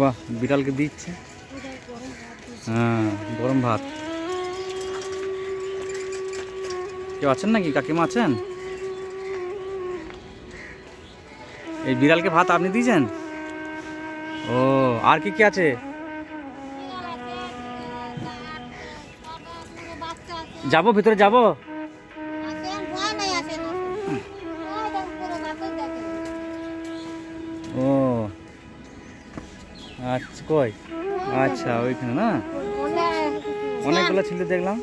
বাহ, বিড়ালকে দিচ্ছে? হ্যাঁ গরম ভাত। কেউ আছেন নাকি? কাকিমা আছেন? এই বিড়ালকে ভাত আপনি দিয়েছেন? ও, আর কি কি আছে? যাব, ভিতরে যাব? আচ্ছা কই? আচ্ছা ওইখানে না? অনেকগুলো ছিল দেখলাম।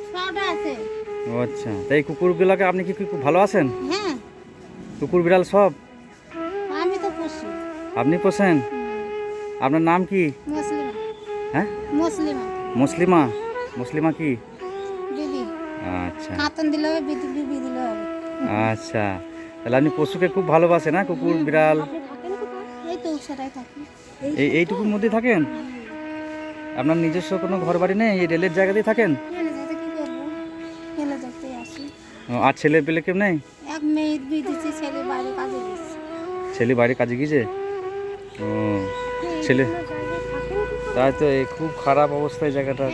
আচ্ছা তাই কুকুরগুলোকে আপনি কি খুব ভালো আছেন? হ্যাঁ। কুকুর বিড়াল সব? আপনি পোষেন? আপনার নাম কি? মুসলিমা। হ্যাঁ? মুসলিমা। মুসলিমা? কি? আচ্ছা। আচ্ছা তাহলে আপনি পশুকে খুব ভালোবাসেন না কুকুর বিড়াল? এই তো থাকি। এই এইটুকুর মধ্যে থাকেন? আপনার নিজস্ব কোনো ঘর বাড়ি নেই? এই রেলের জায়গাতেই থাকেন? আর ছেলে পেলে কেউ নেই? ছেলে বাইরে কাজে গিয়েছে? ও ছেলে। তাই তো এই খুব খারাপ অবস্থা এই জায়গাটা।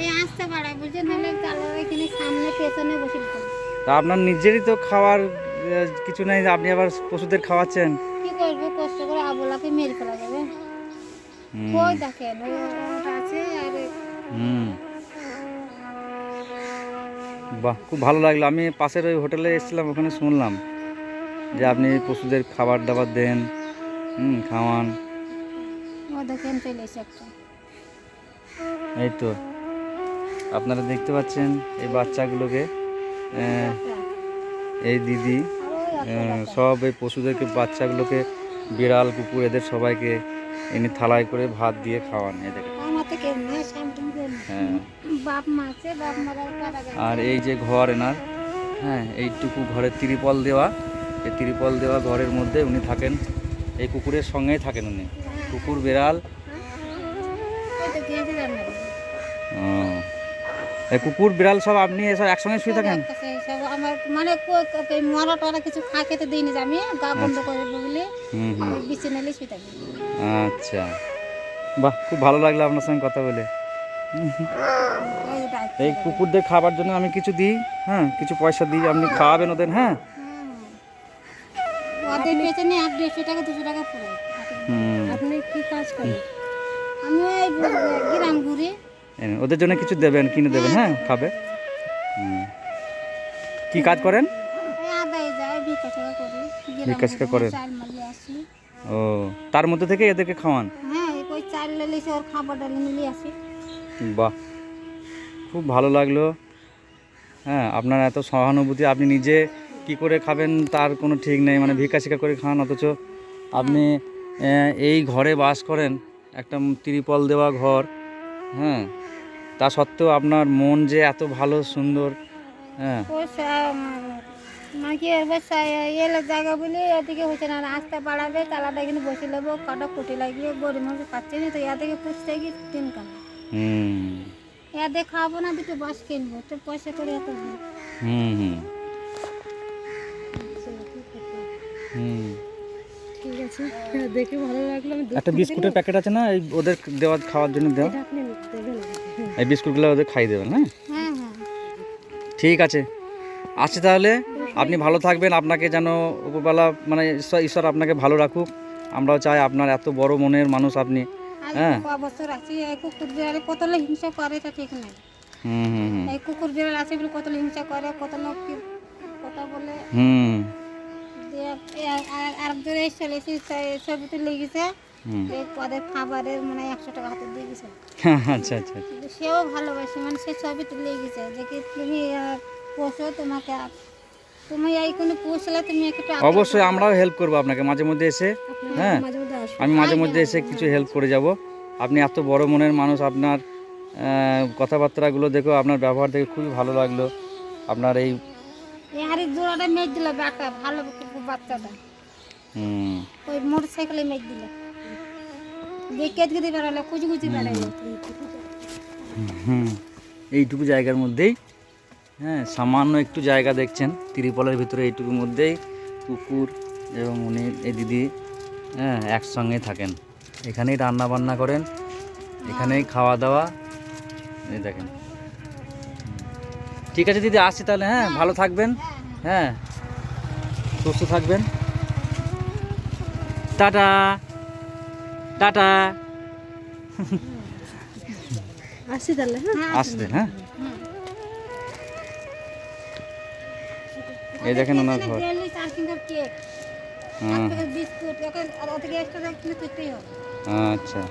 তা আপনার নিজেরই তো খাওয়ার কিছু নেই আপনি আবার পশুদের খাওয়াচ্ছেন। কি করব? কষ্ট করে আবলাকে মেরে কই দেখেন আছে আর হুম। বাহ খুব ভালো লাগল। আমি পাশের ওই হোটেলে এসেছিলাম ওখানে শুনলাম যে আপনি পশুদের খাবার দাবার দেন হুম খাওয়ান। দেখেন চলে একটা। এই তো। আপনারা দেখতে পাচ্ছেন এই বাচ্চাগুলোকে এই দিদি সব এই পশুদেরকে বাচ্চাগুলোকে বিড়াল কুকুর এদের সবাইকে এনে থালায় করে ভাত দিয়ে খাওয়ান নেই। হ্যাঁ। আর এই যে ঘর এনার হ্যাঁ এইটুকু ঘরে তিরিপল দেওয়া এই তিরিপল দেওয়া ঘরের মধ্যে উনি থাকেন। এই কুকুরের সঙ্গেই থাকেন উনি। কুকুর বিড়াল। ও, এই কুকুর বিড়াল সব আপনি এসব একসঙ্গে শুয়ে থাকেন? আমার মানে মরা টরা কিছু খা খেতে দিইনি আমি গা বন্ধ করে বলে হুম হুম। নিলে শুয়ে থাকি। আচ্ছা। বাহ খুব ভালো লাগল আপনার সঙ্গে কথা বলে। এই কুকুরদের খাবার জন্য আমি কিছু দিই হ্যাঁ কিছু পয়সা দিই আপনি খাওয়াবেন ওদের হ্যাঁ? ওদের পেছনে এক দেড়শো টাকা দুশো টাকা পড়ে। আপনি কি কাজ করেন? আমি ওই গ্রাম ঘুরি। ওদের জন্য কিছু দেবেন কিনে দেবেন হ্যাঁ খাবে। কি কাজ করেন? করেন? ও তার মধ্যে থেকে এদেরকে খাওয়ান? হ্যাঁ বাহ খুব ভালো লাগল। হ্যাঁ আপনার এত সহানুভূতি আপনি নিজে কি করে খাবেন তার কোনো ঠিক নেই মানে ভিক্ষা শিক্ষা করে খান অথচ আপনি এই ঘরে বাস করেন একটা ত্রিপল দেওয়া ঘর হ্যাঁ তা সত্ত্বেও আপনার মন যে এত ভালো সুন্দর হ্যাঁ। ওই মানে কি এবার এলে জায়গা বলে এদিকে হচ্ছে না রাস্তা বাড়াবে তালাটা এখানে বসে নেব কটা কুটি লাগবে গরিব মানুষ পাচ্ছে না তো এর থেকে পুষতে গিয়ে তিন হুম। এর খাব না দুটো বাস কিনবো তো পয়সা করে এত হুম হুম। হুম। ঠিক আছে দেখে ভালো লাগল একটা বিস্কুটের প্যাকেট আছে না ওদের দেওয়া খাওয়ার জন্য দেওয়া? এই বিস্কুটগুলো ওদের খাই দেবেন হ্যাঁ? হ্যাঁ হ্যাঁ। ঠিক আছে। আচ্ছা তাহলে। আপনি ভালো থাকবেন। আপনাকে যেন উপরবেলা মানে ঈশ্বর আপনাকে ভালো রাখুক। আমরাও চাই আপনার এত বড় মনের মানুষ আপনি হ্যাঁ। বছর আছি এই কুকুর বিড়ালে কত লোক হিংসা করে এটা ঠিক নেই হুম হুম এই কুকুর বিড়াল আছে বলে কত হিংসা করে কত লোক কি কথা বলে। হুম। আর- চলেছে ছবি তুলে ওদের খাবারের মানে একশো টাকা হাতে দিয়ে গেছে আচ্ছা আচ্ছা। সেও ভালোবাসে মানে সে ছবি তুলে গেছে যে কি তুমি পোষো তোমাকে তুমি এই কোনো পুষলে তুমি একটু অবশ্যই আমরাও হেল্প করব আপনাকে মাঝে মধ্যে এসে হ্যাঁ। আমি মাঝে মধ্যে এসে কিছু হেল্প করে যাব। আপনি এত বড় মনের মানুষ আপনার কথাবার্তাগুলো দেখো আপনার ব্যবহার দেখে খুবই ভালো লাগল। আপনার এই হাড়ির জোড়াটা মেঘ দিল বাটা ভালো বাচ্চাটা। হুম, ওই মোটর সাইকেলে মেঘ দিল। দেখে দিকে বেড়ালো কুচি কুচি বেড়ালো হুম এইটুকু জায়গার মধ্যেই হ্যাঁ সামান্য একটু জায়গা দেখছেন ত্রিপলের ভিতরে এইটুকুর মধ্যেই কুকুর এবং উনি এই দিদি হ্যাঁ একসঙ্গে থাকেন। এখানেই রান্না বান্না করেন এখানেই খাওয়া দাওয়া এই দেখেন। ঠিক আছে দিদি আসছি তাহলে হ্যাঁ ভালো থাকবেন হ্যাঁ সুস্থ থাকবেন। টাটা। টাটা। আসি তাহলে আসতে হ্যাঁ? এই দেখেন ওনার ঘর। হ্যাঁ। বিস্কুট ওকে আর ওদিকে এক্সট্রা কিনে হবে। আচ্ছা।